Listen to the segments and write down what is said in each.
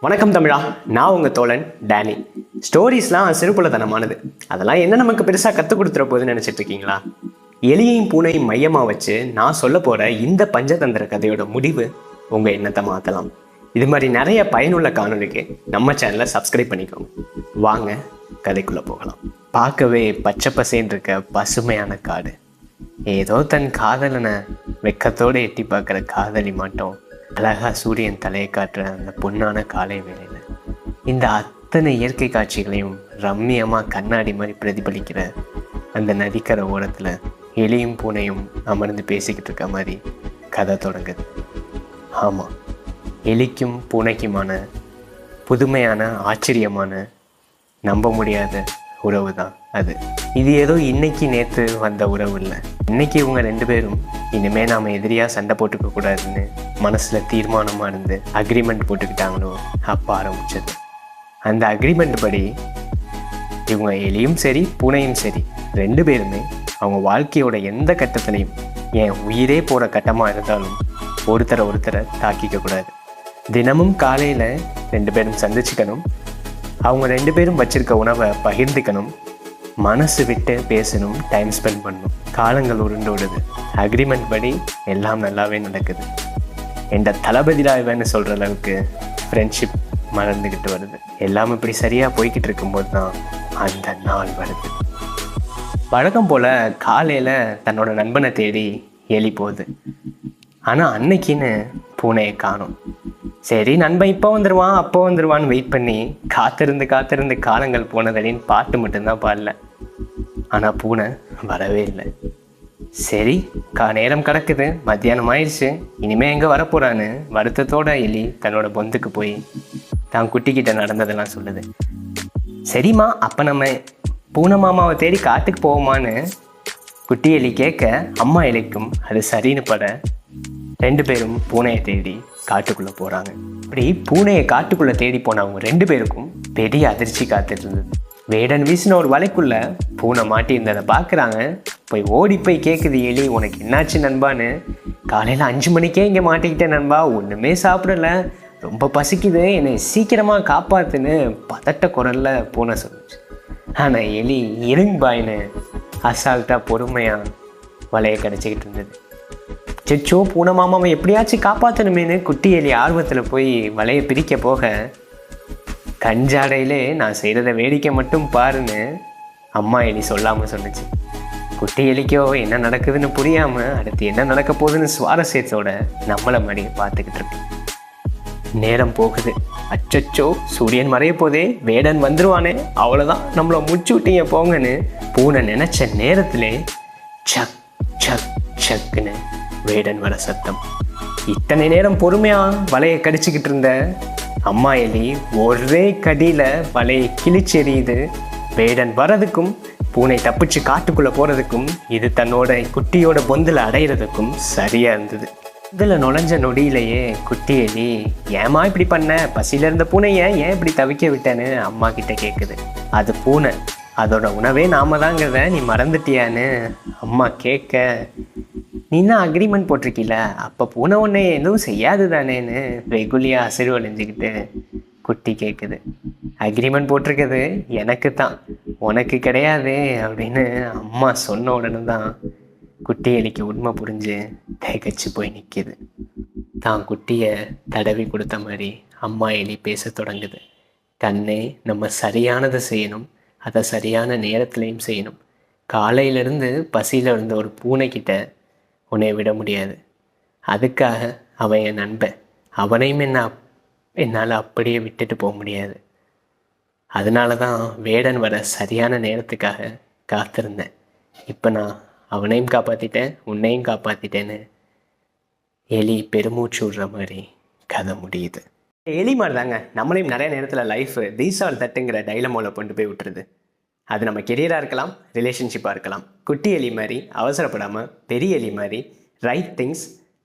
வணக்கம் தமிழா நான் உங்கள் தோழன் டேனி. ஸ்டோரிஸ்லாம் சிறுபுலத்தனமானது அதெல்லாம் என்ன நமக்கு பெருசாக கற்றுக் கொடுத்துற போகுதுன்னு நினச்சிட்டு இருக்கீங்களா? எலியையும் பூனையும் மையமாக வச்சு நான் சொல்ல போகிற இந்த பஞ்சதந்திர கதையோட முடிவு உங்கள் எண்ணத்தை மாற்றலாம் இது மாதிரி நிறைய பயனுள்ள காணொளிக்கு நம்ம சேனலை சப்ஸ்கிரைப் பண்ணிக்கோங்க. வாங்க கதைக்குள்ளே போகலாம். பார்க்கவே பச்சை பசேன்னு இருக்க பசுமையான காடு. ஏதோ தன் காதலனை வெக்கத்தோடு எட்டி பார்க்குற காதலி மாட்டோம். அழகா சூரியன் தலையை காட்டுற அந்த பொன்னான காலை வேலையில் இந்த அத்தனை இயற்கை காட்சிகளையும் ரம்மியமாக கண்ணாடி மாதிரி பிரதிபலிக்கிற அந்த நதிக்கரை ஓரத்தில் எலியும் பூனையும் அமர்ந்து பேசிக்கிட்டு இருக்க மாதிரி கதை தொடங்குது. ஆமாம் எலிக்கும் பூனைக்குமான புதுமையான ஆச்சரியமான நம்ப முடியாத உறவு தான் அது. இது ஏதோ இன்னைக்கு நேற்று வந்த உறவு இல்லை. இன்னைக்கு இவங்க ரெண்டு பேரும் இனிமே நாம எதிரியாக சண்டை போட்டுக்க கூடாதுன்னு மனசுல தீர்மானமா இருந்து அக்ரிமெண்ட் போட்டுக்கிட்டாங்களோ அப்போ ஆரம்பிச்சது. அந்த அக்ரிமெண்ட் படி இவங்க எலியும் சரி பூனையும் சரி ரெண்டு பேருமே அவங்க வாழ்க்கையோட எந்த கட்டத்திலையும் என் உயிரே போகிற கட்டமாக இருந்தாலும் ஒருத்தரை ஒருத்தரை தாக்கிக்க கூடாது. தினமும் காலையில் ரெண்டு பேரும் சந்திச்சுக்கணும். அவங்க ரெண்டு பேரும் வச்சுருக்க உணவை பகிர்ந்துக்கணும். மனசு விட்டு பேசணும் டைம் ஸ்பெண்ட் பண்ணணும். காலங்கள் உருண்டோடுது அக்ரிமெண்ட் படி எல்லாம் நல்லாவே நடக்குது. என்ற தளபதி ராய்வன்னு சொல்கிற அளவுக்கு ஃப்ரெண்ட்ஷிப் மலர்ந்துக்கிட்டு வருது. எல்லாம் இப்படி சரியாக போய்கிட்டு இருக்கும்போது தான் அந்த நாள் வருது. வழக்கம் போல் காலையில் தன்னோட நண்பனை தேடி எலி போகுது ஆனால் அன்னைக்குன்னு பூனையை காணும். சரி நண்பன் இப்போ வந்துடுவான் அப்போ வந்துடுவான்னு வெயிட் பண்ணி காத்திருந்து காத்திருந்து காலங்கள் போனதடின்னு பாட்டு மட்டும்தான் பாடல. ஆனால் பூனை வரவே இல்லை. சரி கா நேரம் கிடக்குது. மத்தியானம் ஆயிடுச்சு. இனிமே எங்கே வரப்போறான்னு வருத்தத்தோட எலி தன்னோட பொந்துக்கு போய் தான் குட்டிக்கிட்ட நடந்ததெல்லாம் சொல்லுது. சரிம்மா அப்போ நம்ம பூனை மாமாவை தேடி காட்டுக்கு போவோமான்னு குட்டி எலி கேட்க அம்மா எலிக்கும் அது சரின்னு பட ரெண்டு பேரும் பூனையை தேடி காட்டுக்குள்ளே போகிறாங்க அப்படி பூனையை காட்டுக்குள்ளே தேடி போனவங்க ரெண்டு பேருக்கும் பெரிய அதிர்ச்சி காத்துட்டு இருந்தது வேடன் வீசின ஒரு வலைக்குள்ள பூனை மாட்டியிருந்ததை பார்க்குறாங்க. போய் ஓடி போய் கேட்குது எலி உனக்கு என்னாச்சு நண்பான்னு? காலையில் அஞ்சு மணிக்கே இங்கே மாட்டிக்கிட்டேன் நண்பா. ஒன்றுமே சாப்பிடல. ரொம்ப பசிக்குது. என்னை சீக்கிரமாக காப்பாத்துன்னு பதட்ட குரல்ல பூனை சொல்லுச்சு. ஆனால் எலி இருங்கபாயின்னு அசால்ட்டாக பொறுமையாக வலையை கிடச்சிக்கிட்டு இருந்தது. செச்சோ பூனை மாமாவை எப்படியாச்சும் காப்பாற்றணுமேனு குட்டி எலி ஆர்வத்தில் போய் வலையை பிரிக்க போக கஞ்சாடையிலே நான் செய்கிறத வேடிக்கை மட்டும் பாருன்னு அம்மா எலி சொல்லாமல் சொன்னுச்சு குட்டி எலிக்கோ என்ன நடக்குதுன்னு புரியாமல் அடுத்து என்ன நடக்க போகுதுன்னு சுவாரஸ்யத்தோட நம்மளை மடியை பார்த்துக்கிட்டு இருக்கு. நேரம் போகுது. அச்சச்சோ சூரியன் மறைய போதே வேடன் வந்துருவானே அவ்வளோதான் நம்மளை முச்சு விட்டீங்க போங்கன்னு பூனை நினைச்ச நேரத்திலே சக் சக் சக்குன்னு வேடன் வர சத்தம். இத்தனை நேரம் பொறுமையா வலையை கடிச்சுக்கிட்டு இருந்த அம்மா எலி ஒரே கடியில் வலையை கிழிச்செறியுது வேடன் வரதுக்கும் பூனை தப்பிச்சு காட்டுக்குள்ளே போகிறதுக்கும் இது தன்னோட குட்டியோட பொந்தில் அடையிறதுக்கும் சரியாக இருந்தது. இதில் நுழைஞ்ச நொடியிலேயே குட்டி எலி ஏமா இப்படி பண்ண? பசியில் இருந்த பூனையை ஏன் இப்படி தவிக்க விட்டேன்னு அம்மா கிட்ட கேட்குது அது பூனை. அதோட உணவே நாம தாங்கிறத நீ மறந்துட்டியான்னு அம்மா கேட்க நீ தான் அக்ரிமெண்ட் போட்டிருக்கீல? அப்போ பூனை உன்னை எதுவும் செய்யாது தானேன்னு வெகுலியாக அசிர்வழிஞ்சுக்கிட்டு குட்டி கேட்குது அக்ரிமெண்ட் போட்டிருக்கிறது எனக்கு தான் உனக்கு கிடையாது அப்படின்னு அம்மா சொன்ன உடனே தான் குட்டி எலிக்கு உண்மை புரிஞ்சு திகைச்சு போய் நிற்கிது தான் குட்டியை தடவி கொடுத்த மாதிரி அம்மா எலி பேச தொடங்குது. கண்ணே நம்ம சரியானதை செய்யணும். அதை சரியான நேரத்துலையும் செய்யணும். காலையிலேருந்து பசியில் இருந்த ஒரு பூனைக்கிட்ட உன்னை விட முடியாது. அதுக்காக அவன் என் நண்பன். அவனையும் என்ன என்னால் அப்படியே விட்டுட்டு போக முடியாது. அதனால தான் வேடன் வர சரியான நேரத்துக்காக காத்திருந்தேன். இப்போ நான் அவனையும் காப்பாற்றிட்டேன் உன்னையும் காப்பாற்றிட்டேன்னு எலி பெருமூச்சு விடுற மாதிரி கதை முடியுது. எலி மாதிரி தாங்க நம்மளையும் நிறைய நேரத்தில் லைஃப் தீஸ் ஆர் தட்டுங்கிற டைலமோவில் கொண்டு போய் விட்டுருது. அது நம்ம கெரியராக இருக்கலாம் ரிலேஷன்ஷிப்பாக இருக்கலாம். குட்டி எலி மாதிரி அவசரப்படாமல் பெரிய எலி மாதிரி right things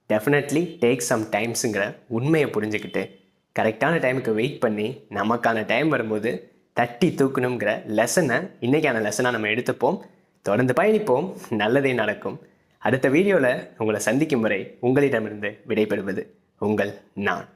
definitely take some டைம்ஸுங்கிற உண்மையை புரிஞ்சுக்கிட்டு கரெக்டான டைமுக்கு வெயிட் பண்ணி நமக்கான டைம் வரும்போது தட்டி தூக்கணுங்கிற லெசனை இன்றைக்கான லெசனாக நம்ம எடுத்துப்போம். தொடர்ந்து பயணிப்போம். நல்லதே நடக்கும். அடுத்த வீடியோவில் உங்களை சந்திக்கும் வரை உங்களிடமிருந்து விடைபெறுவது உங்கள் நான்.